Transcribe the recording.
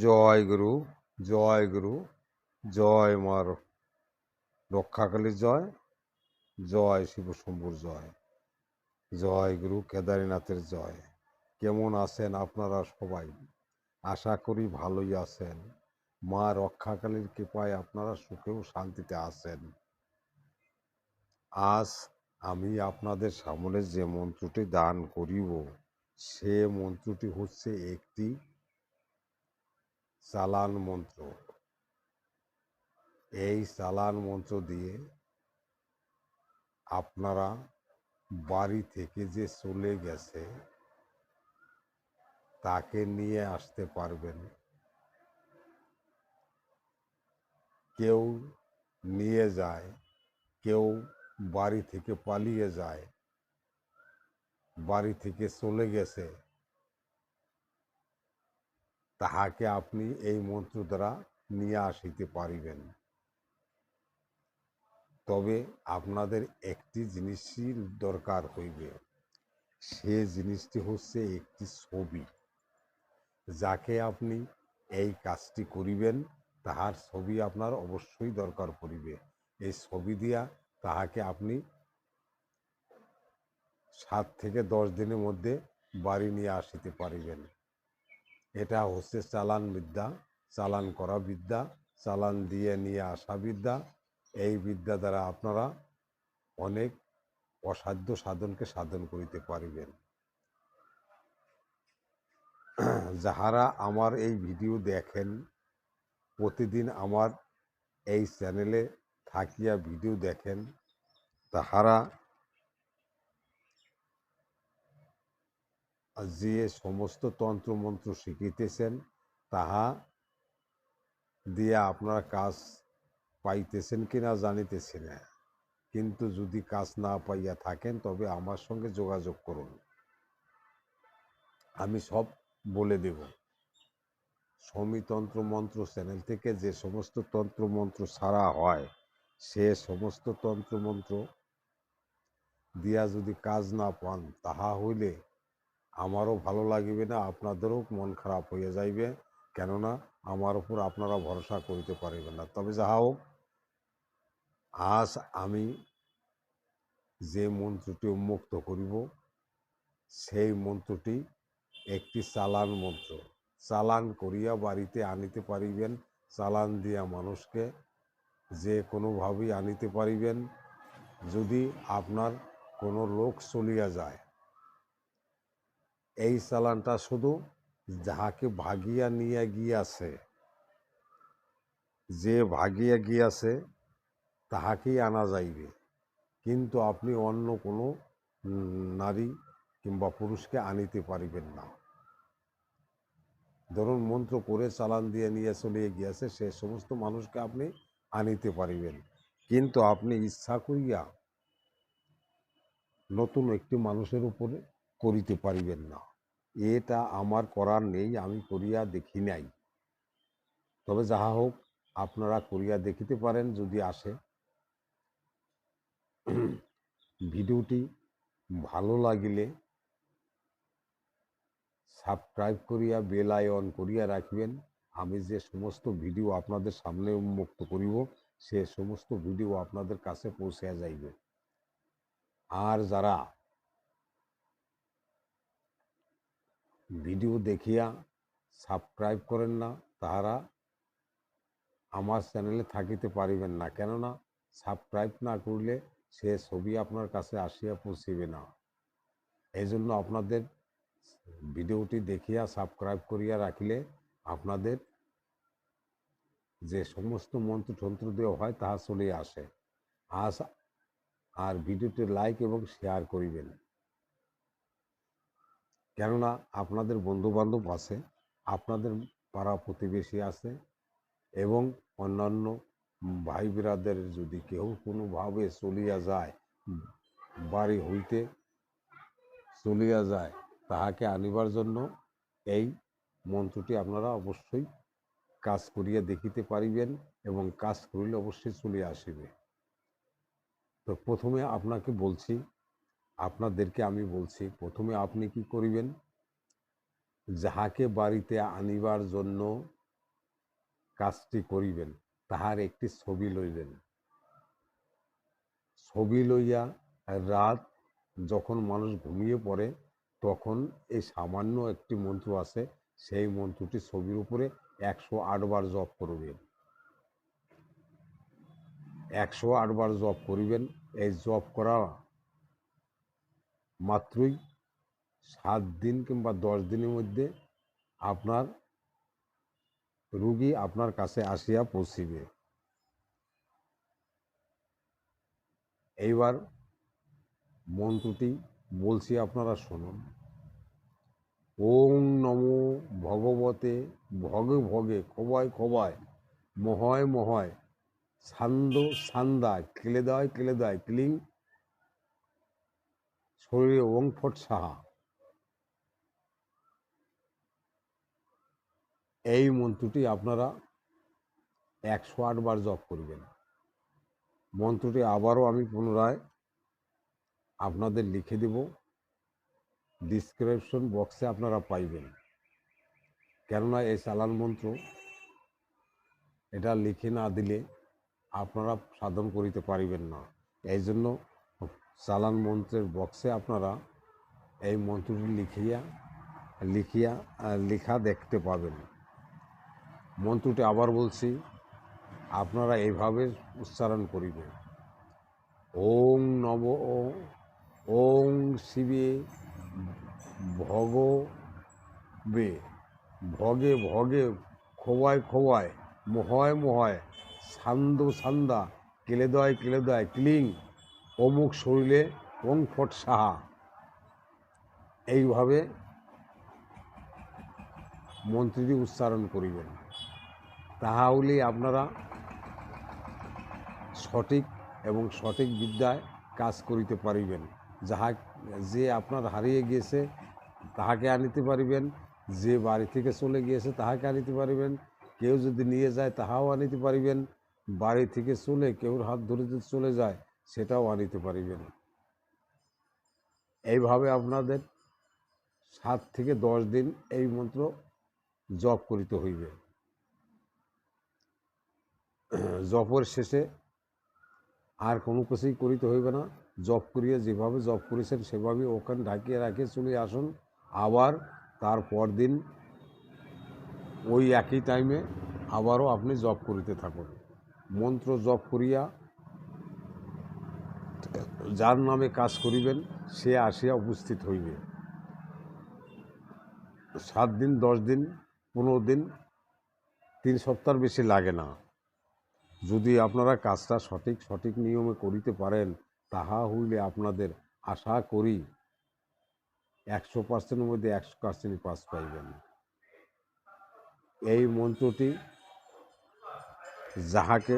জয় গুরু জয় গুরু, জয় মার রক্ষাকালীর জয় জয় শিব শম্ভুর জয় জয় গুরু কেদারনাথের জয়। কেমন আছেন আপনারা সবাই? আশা করি ভালোই আছেন। মা রক্ষাকালীর কৃপায় আপনারা সুখেও শান্তিতে আছেন। আজ আমি আপনাদের সামনে যে মন্ত্রটি দান করিব, সে মন্ত্রটি হচ্ছে একটি চালান মন্ত্র। এই চালান মন্ত্র দিয়ে আপনারা বাড়ি থেকে যে চলে গেছে, তাকে নিয়ে আসতে পারবেন। কেউ নিয়ে যায়, কেউ বাড়ি থেকে পালিয়ে যায়, বাড়ি থেকে চলে গেছে তাহাকে আপনি এই মন্ত্র দ্বারা নিয়ে আসিতে পারিবেন। তবে আপনাদের একটি জিনিসই দরকার হইবে। সে জিনিসটি হচ্ছে একটি ছবি। যাকে আপনি এই কাজটি করিবেন, তাহার ছবি আপনার অবশ্যই দরকার পড়িবে। এই ছবি দিয়া তাহাকে আপনি সাত থেকে দশ দিনের মধ্যে বাড়ি নিয়ে আসিতে পারিবেন। এটা হচ্ছে চালান বিদ্যা, চালান করা বিদ্যা, চালান দিয়ে নিয়ে আসা বিদ্যা। এই বিদ্যা দ্বারা আপনারা অনেক অসাধ্য সাধনকে সাধন করিতে পারিবেন। যাহারা আমার এই ভিডিও দেখেন, প্রতিদিন আমার এই চ্যানেলে থাকিয়া ভিডিও দেখেন, তাহারা যে সমস্ত তন্ত্রমন্ত্র শিখিতেছেন, তাহা দিয়ে আপনারা কাজ পাইতেছেন কিনা জানিতেছি না। কিন্তু যদি কাজ না পাইয়া থাকেন, তবে আমার সঙ্গে যোগাযোগ করুন। আমি সব বলে দেব। সমিতন্ত্র মন্ত্র চ্যানেল থেকে যে সমস্ত তন্ত্রমন্ত্র ছাড়া হয়, সে সমস্ত তন্ত্রমন্ত্র দিয়া যদি কাজ না পান, তাহা হইলে আমারও ভালো লাগিবে না, আপনাদেরও মন খারাপ হয়ে যাইবে। কেননা আমার উপর আপনারা ভরসা করিতে পারিবেন না। তবে যাহা হোক, আজ আমি যে মন্ত্রটি উন্মুক্ত করিব, সেই মন্ত্রটি একটি চালান মন্ত্র। চালান করিয়া বাড়িতে আনিতে পারিবেন, চালান দিয়া মানুষকে যে কোনোভাবেই আনিতে পারিবেন। যদি আপনার কোনো লোক চলিয়া যায় এই চালানটা শুধু যাহাকে ভাগিয়া নিয়ে গিয়াছে, যে ভাগিয়া গিয়াছে তাহাকেই আনা যাইবে। কিন্তু আপনি অন্য কোনো নারী কিংবা পুরুষকে আনিতে পারিবেন না। ধরুন মন্ত্র করে চালান দিয়ে নিয়ে চলে গিয়েছে, সে সমস্ত মানুষকে আপনি আনিতে পারিবেন। কিন্তু আপনি ইচ্ছা করিয়া নতুন একটি মানুষের উপরে করিতে পারিবেন না। এটা আমার করার নেই, আমি করিয়া দেখি নাই। তবে যাহা হোক, আপনারা করিয়া দেখিতে পারেন যদি আসে। ভিডিওটি ভালো লাগিলে সাবস্ক্রাইব করিয়া, বেল আইকন করিয়া রাখবেন। আমি যে সমস্ত ভিডিও আপনাদের সামনে উন্মুক্ত করিব, সে সমস্ত ভিডিও আপনাদের কাছে পৌঁছে যাইবে। আর যারা ভিডিও দেখিয়া সাবস্ক্রাইব করেন না, তাহারা আমার চ্যানেলে থাকিতে পারিবেন না। কেননা সাবস্ক্রাইব না করলে সে ছবি আপনার কাছে আসিয়া পৌঁছিবে না। এই জন্য আপনাদের ভিডিওটি দেখিয়া সাবস্ক্রাইব করিয়া রাখিলে আপনাদের যে সমস্ত মন্ত্র তন্ত্র দেওয়া হয় তাহা চলে আসে। আস আর ভিডিওটি লাইক এবং শেয়ার করিবেন। কেননা আপনাদের বন্ধু বান্ধব আছে, আপনাদের পাড়া প্রতিবেশী আছে এবং অন্যান্য ভাই বিরাদের যদি কেউ কোনোভাবে চলিয়া যায়, বাড়ি হইতে চলিয়া যায়, তাহাকে আনিবার জন্য এই মন্ত্রটি আপনারা অবশ্যই কাজ করিয়া দেখিতে পারিবেন এবং কাজ করিলে অবশ্যই চলিয়া আসিবে। তো প্রথমে আপনাকে বলছি আপনাদেরকে আমি বলছি, প্রথমে আপনি কি করিবেন? যাহাকে বাড়িতে আনিবার জন্য কাজটি করিবেন, তাহার একটি ছবি লইবেন ছবি লইয়া রাত যখন মানুষ ঘুমিয়ে পড়ে, তখন এই সামান্য একটি মন্ত্র আছে, সেই মন্ত্রটি ছবির উপরে একশো আটবার জপ করবেন। একশো আটবার জপ করিবেন, এই জপ করা মাত্রই সাত দিন কিংবা দশ দিনের মধ্যে আপনার রুগী আপনার কাছে আসিয়া পৌঁছিবে। এইবার মন্ত্রটি বলছি আপনারা শুনুন। ওং নমো ভগবতে ভগে ভগে খোবায় খোবায় মহয় মহয় ছান্দ সান্দা কেলে দেয় কেলে দেয় ক্লিং শরীরে ওং ফট সাহা। এই মন্ত্রটি আপনারা একশো আটবার জপ করবেন। মন্ত্রটি আবারও আমি পুনরায় আপনাদের লিখে দেব। ডিসক্রিপশন বক্সে আপনারা পাইবেন। কেননা এই চালান মন্ত্র এটা লিখে না দিলে আপনারা সাধন করিতে পারিবেন না। এই জন্য চালান মন্ত্রের বক্সে আপনারা এই মন্ত্রটি লিখিয়া লিখিয়া লেখা দেখতে পাবেন। মন্ত্রটি আবার বলছি, আপনারা এইভাবে উচ্চারণ করিবেন। ওং নব ওং শিবে ভগ বে, ভগে ভগে খোবায় খোবায় মহয় মহয় ছান্দ ছান্দা কেলেদয় কেলেদয়, ক্লিং। অমুক শরীরে ওং ফট সাহা। এইভাবে মন্ত্রীটি উচ্চারণ করিবেন। তাহা হলেই আপনারা সঠিক এবং সঠিক বিদ্যায় কাজ করিতে পারিবেন। যাহা যে আপনার হারিয়ে গিয়েছে, তাহাকে আনিতে পারিবেন। যে বাড়ি থেকে চলে গিয়েছে, তাহাকে আনিতে পারিবেন। কেউ যদি নিয়ে যায়, তাহাও আনিতে পারিবেন। বাড়ি থেকে চলে, কেউর হাত ধরে যদি চলে যায় সেটাও আনিতে পারিবেন এইভাবে আপনাদের সাত থেকে দশ দিন এই মন্ত্র জপ করিতে হইবে। জপের শেষে আর কোনো কিছুই করিতে হইবে না। জপ করিয়া যেভাবে জপ করেছেন সেভাবে ওখানে ঢাকিয়ে রাখিয়ে চলে আসুন। আবার তারপর দিন ওই একই টাইমে আবারও আপনি জপ করিতে থাকুন। মন্ত্র জপ করিয়া যার নামে কাজ করিবেন, সে আসিয়া উপস্থিত হইবে। সাত দিন, দশ দিন, পনেরো দিন, তিন সপ্তাহ বেশি লাগে না। যদি আপনারা কাজটা সঠিক সঠিক নিয়মে করিতে পারেন, তাহা হইলে আপনাদের আশা করি একশো পার্সেন্টের মধ্যে একশো পার্সেন্ট পাস পাইবেন। এই মন্ত্রটি যাহাকে